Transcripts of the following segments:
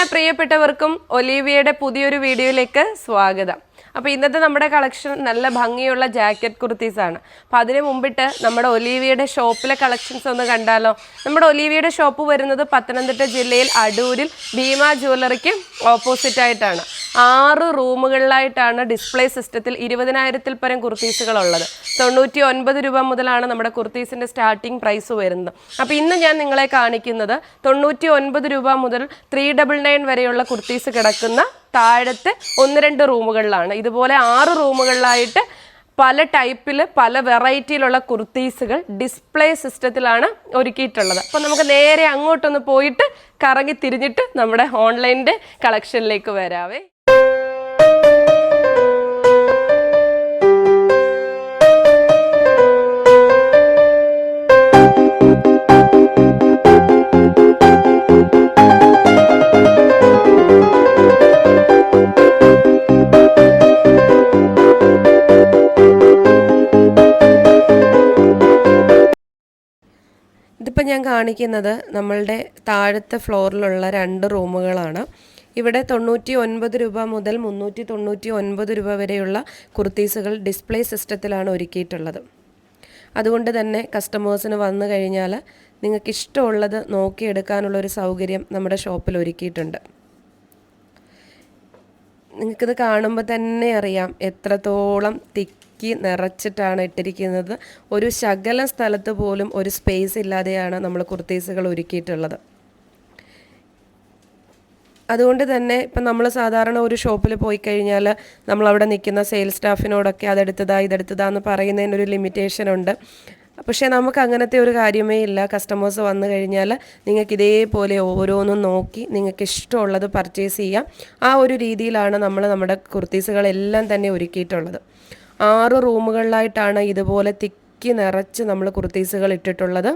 എല്ലാ പ്രിയപ്പെട്ടവർക്കും ഒലീവിയയുടെ പുതിയൊരു വീഡിയോയിലേക്ക് സ്വാഗതം. അപ്പോൾ ഇന്നത്തെ നമ്മുടെ കളക്ഷൻ നല്ല ഭംഗിയുള്ള ജാക്കറ്റ് കുർത്തീസ് ആണ്. അപ്പോൾ അതിന് മുമ്പിട്ട് നമ്മുടെ ഒലീവിയയുടെ ഷോപ്പിലെ കളക്ഷൻസ് ഒന്ന് കണ്ടാലോ? നമ്മുടെ ഒലീവിയയുടെ ഷോപ്പ് വരുന്നത് പത്തനംതിട്ട ജില്ലയിൽ അടൂരിൽ ഭീമ ജ്വല്ലറിക്ക് ഓപ്പോസിറ്റ് ആയിട്ടാണ്. ആറ് റൂമുകളിലായിട്ടാണ് ഡിസ്പ്ലേ സിസ്റ്റത്തിൽ ഇരുപതിനായിരത്തിൽ പരം കുർത്തീസുകൾ ഉള്ളത് തൊണ്ണൂറ്റി ഒൻപത് രൂപ മുതലാണ് നമ്മുടെ കുർത്തീസിന്റെ സ്റ്റാർട്ടിംഗ് പ്രൈസ് വരുന്നത്. അപ്പോൾ ഇന്ന് ഞാൻ നിങ്ങളെ കാണിക്കുന്നത് തൊണ്ണൂറ്റി ഒൻപത് രൂപ മുതൽ ത്രീ ഡബിൾ നയൻ വരെയുള്ള കുർത്തീസ് കിടക്കുന്ന താഴത്തെ ഒന്ന് രണ്ട് റൂമുകളിലാണ്. ഇതുപോലെ ആറ് റൂമുകളിലായിട്ട് പല ടൈപ്പിൽ പല വെറൈറ്റിയിലുള്ള കുർത്തീസുകൾ ഡിസ്പ്ലേ സിസ്റ്റത്തിലാണ് ഒരുക്കിയിട്ടുള്ളത്. അപ്പം നമുക്ക് നേരെ അങ്ങോട്ടൊന്ന് പോയിട്ട് കറങ്ങി തിരിഞ്ഞിട്ട് നമ്മുടെ ഓൺലൈനിന്റെ കളക്ഷനിലേക്ക് വരാവേ. ഞാൻ കാണിക്കുന്നത് നമ്മളുടെ താഴത്തെ ഫ്ലോറിലുള്ള രണ്ട് റൂമുകളാണ്. ഇവിടെ തൊണ്ണൂറ്റി ഒൻപത് രൂപ മുതൽ മുന്നൂറ്റി തൊണ്ണൂറ്റി ഒൻപത് രൂപ വരെയുള്ള കുർത്തീസുകൾ ഡിസ്പ്ലേ സിസ്റ്റത്തിലാണ് ഒരുക്കിയിട്ടുള്ളത്. അതുകൊണ്ട് തന്നെ കസ്റ്റമേഴ്സിന് വന്നു കഴിഞ്ഞാൽ നിങ്ങൾക്ക് ഇഷ്ടമുള്ളത് നോക്കിയെടുക്കാനുള്ളൊരു സൗകര്യം നമ്മുടെ ഷോപ്പിൽ ഒരുക്കിയിട്ടുണ്ട്. നിങ്ങൾക്കിത് കാണുമ്പോൾ തന്നെ അറിയാം എത്രത്തോളം തിക്കി നിറച്ചിട്ടാണ് ഇട്ടിരിക്കുന്നത്. ഒരു ശകല സ്ഥലത്ത് പോലും ഒരു സ്പേസ് ഇല്ലാതെയാണ് നമ്മൾ കുർത്തീസുകൾ ഒരുക്കിയിട്ടുള്ളത് അതുകൊണ്ട് തന്നെ ഇപ്പം നമ്മൾ സാധാരണ ഒരു ഷോപ്പിൽ പോയി കഴിഞ്ഞാൽ നമ്മൾ അവിടെ നിൽക്കുന്ന സെയിൽസ് സ്റ്റാഫിനോടൊക്കെ അതെടുത്തതാ ഇതെടുത്തതാ എന്ന് പറയുന്നതിനൊരു ലിമിറ്റേഷൻ ഉണ്ട്. പക്ഷേ നമുക്ക് അങ്ങനത്തെ ഒരു കാര്യമേ ഇല്ല. കസ്റ്റമേഴ്സ് വന്നു കഴിഞ്ഞാൽ നിങ്ങൾക്ക് ഇതേപോലെ ഓരോന്നും നോക്കി നിങ്ങൾക്ക് ഇഷ്ടമുള്ളത് പർച്ചേസ് ചെയ്യാം. ആ ഒരു രീതിയിലാണ് നമ്മൾ നമ്മുടെ കുർത്തീസുകളെല്ലാം തന്നെ ഒരുക്കിയിട്ടുള്ളത് ആറ് റൂമുകളിലായിട്ടാണ് ഇതുപോലെ തിക്കി നിറച്ച് നമ്മൾ കുർത്തീസുകൾ ഇട്ടിട്ടുള്ളത്.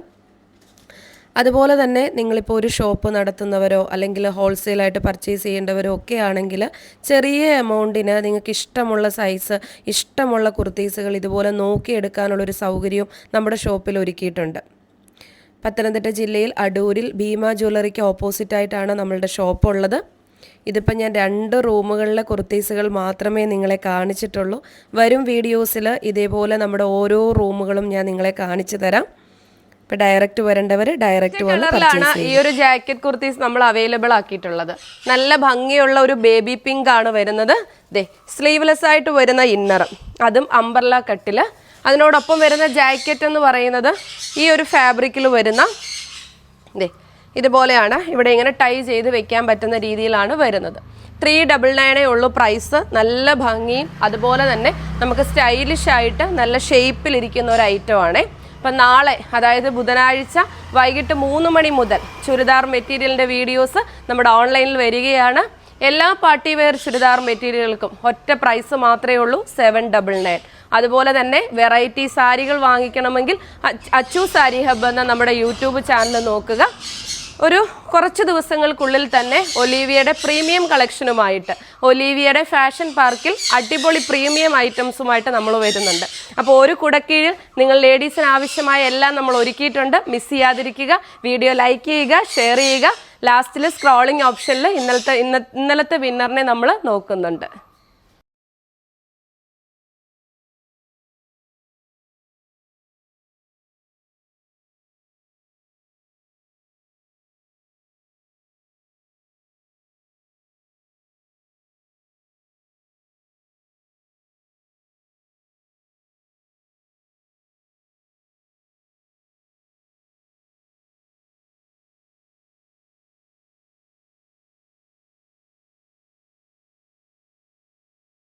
അതുപോലെ തന്നെ നിങ്ങളിപ്പോൾ ഒരു ഷോപ്പ് നടത്തുന്നവരോ അല്ലെങ്കിൽ ഹോൾസെയിലായിട്ട് പർച്ചേസ് ചെയ്യേണ്ടവരോ ഒക്കെ ആണെങ്കിൽ ചെറിയ എമൗണ്ടിന് നിങ്ങൾക്ക് ഇഷ്ടമുള്ള സൈസ് ഇഷ്ടമുള്ള കുർത്തീസുകൾ ഇതുപോലെ നോക്കിയെടുക്കാനുള്ളൊരു സൗകര്യവും നമ്മുടെ ഷോപ്പിൽ ഒരുക്കിയിട്ടുണ്ട്. പത്തനംതിട്ട ജില്ലയിൽ അടൂരിൽ ഭീമ ജ്വല്ലറിക്ക് ഓപ്പോസിറ്റായിട്ടാണ് നമ്മളുടെ ഷോപ്പ് ഉള്ളത് ഇതിപ്പോൾ ഞാൻ രണ്ട് റൂമുകളിലെ കുർത്തീസുകൾ മാത്രമേ നിങ്ങളെ കാണിച്ചിട്ടുള്ളൂ. വരും വീഡിയോസിൽ ഇതേപോലെ നമ്മുടെ ഓരോ റൂമുകളും ഞാൻ നിങ്ങളെ കാണിച്ചു തരാം. ഇപ്പൊ ഡയറക്റ്റ് വരേണ്ടവർ ഡയറക്റ്റ് കളറിലാണ് ഈ ഒരു ജാക്കറ്റ് കുർത്തീസ് നമ്മൾ അവൈലബിൾ ആക്കിയിട്ടുള്ളത്. നല്ല ഭംഗിയുള്ള ഒരു ബേബി പിങ്ക് ആണ് വരുന്നത്. ദേ സ്ലീവ്ലെസ് ആയിട്ട് വരുന്ന ഇന്നർ അതും അംബർല കട്ടിൽ അതിനോടൊപ്പം വരുന്ന ജാക്കറ്റ് എന്ന് പറയുന്നത് ഈ ഒരു ഫാബ്രിക്കിൽ വരുന്ന ദേ ഇതുപോലെയാണ് ഇവിടെ ഇങ്ങനെ ടൈ ചെയ്ത് വെക്കാൻ പറ്റുന്ന രീതിയിലാണ് വരുന്നത്. ത്രീ ഡബിൾ നയനേ ഉള്ളൂ പ്രൈസ് നല്ല ഭംഗിയും അതുപോലെ തന്നെ നമുക്ക് സ്റ്റൈലിഷ് ആയിട്ട് നല്ല ഷേപ്പിലിരിക്കുന്ന ഒരു ഐറ്റം ആണേ. അപ്പം നാളെ അതായത് ബുധനാഴ്ച വൈകിട്ട് മൂന്ന് മണി മുതൽ ചുരിദാർ മെറ്റീരിയലിന്റെ വീഡിയോസ് നമ്മുടെ ഓൺലൈനിൽ വരികയാണ്. എല്ലാ പാർട്ടി വെയർ ചുരിദാർ മെറ്റീരിയലുകൾക്കും ഒറ്റ പ്രൈസ് മാത്രമേ ഉള്ളൂ സെവൻ ഡബിൾ നയൻ അതുപോലെ തന്നെ വെറൈറ്റി സാരികൾ വാങ്ങിക്കണമെങ്കിൽ അച്ചു സാരി ഹബ്ബ് എന്ന നമ്മുടെ യൂട്യൂബ് ചാനൽ നോക്കുക. ഒരു കുറച്ച് ദിവസങ്ങൾക്കുള്ളിൽ തന്നെ ഒലീവിയയുടെ പ്രീമിയം കളക്ഷനുമായിട്ട് ഒലീവിയയുടെ ഫാഷൻ പാർക്കിൽ അടിപൊളി പ്രീമിയം ഐറ്റംസുമായിട്ട് നമ്മൾ വരുന്നുണ്ട്. അപ്പോൾ ഒരു കുടക്കീഴിൽ നിങ്ങൾ ലേഡീസിന് ആവശ്യമായ എല്ലാം നമ്മൾ ഒരുക്കിയിട്ടുണ്ട്. മിസ് ചെയ്യാതിരിക്കുക വീഡിയോ ലൈക്ക് ചെയ്യുക ഷെയർ ചെയ്യുക. ലാസ്റ്റിൽ സ്ക്രോളിംഗ് ഓപ്ഷനിൽ ഇന്നലത്തെ ഇന്ന ഇന്നലത്തെ വിന്നറിനെ നമ്മൾ നോക്കുന്നുണ്ട്.